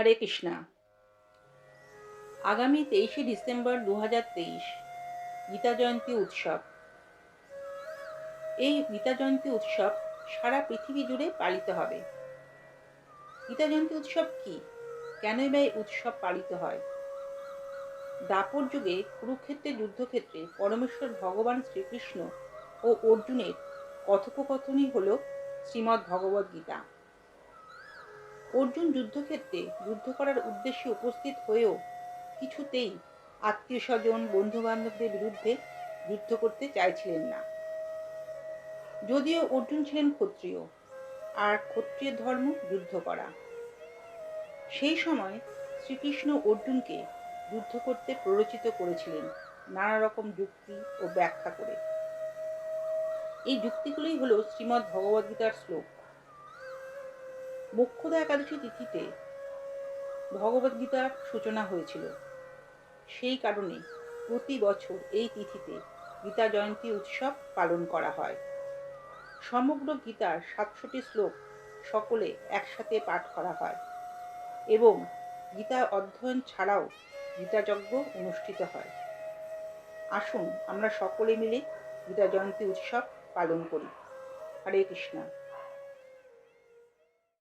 হরে কৃষ্ণা। আগামী তেইশে ডিসেম্বর দু হাজার তেইশ, গীতা জয়ন্তী উৎসব। এই গীতা জয়ন্তী উৎসব সারা পৃথিবী জুড়ে পালিত হবে। গীতা জয়ন্তী উৎসব কি? কেনই বা এই উৎসব পালিত হয়? দাপর যুগে কুরুক্ষেত্রের যুদ্ধক্ষেত্রে পরমেশ্বর ভগবান শ্রীকৃষ্ণ ও অর্জুনের কথোপকথনই হল শ্রীমদ্ ভগবদ্ গীতা। অর্জুন যুদ্ধক্ষেত্রে যুদ্ধ করার উদ্দেশ্যে উপস্থিত হয়েও কিছুতেই আত্মীয় স্বজন বন্ধু বান্ধবদের বিরুদ্ধে যুদ্ধ করতে চাইছিলেন না। যদিও অর্জুন ছিলেন ক্ষত্রিয়, আর ক্ষত্রিয় ধর্ম যুদ্ধ করা। সেই সময় শ্রীকৃষ্ণ অর্জুনকে যুদ্ধ করতে প্ররোচিত করেছিলেন নানা রকম যুক্তি ও ব্যাখ্যা করে। এই যুক্তিগুলোই হলো শ্রীমদ্ ভগবদ্গীতার শ্লোক। মোক্ষদা একাদশী তিথিতে ভগবদ্গীতার সূচনা হয়েছিল। সেই কারণে প্রতি বছর এই তিথিতে গীতা জয়ন্তী উৎসব পালন করা হয়। সমগ্র গীতার সাতশোটি শ্লোক সকলে একসাথে পাঠ করা হয় এবং গীতা অধ্যয়ন ছাড়াও গীতাযজ্ঞ অনুষ্ঠিত হয়। আসুন আমরা সকলে মিলে গীতা জয়ন্তী উৎসব পালন করি। হরে কৃষ্ণা।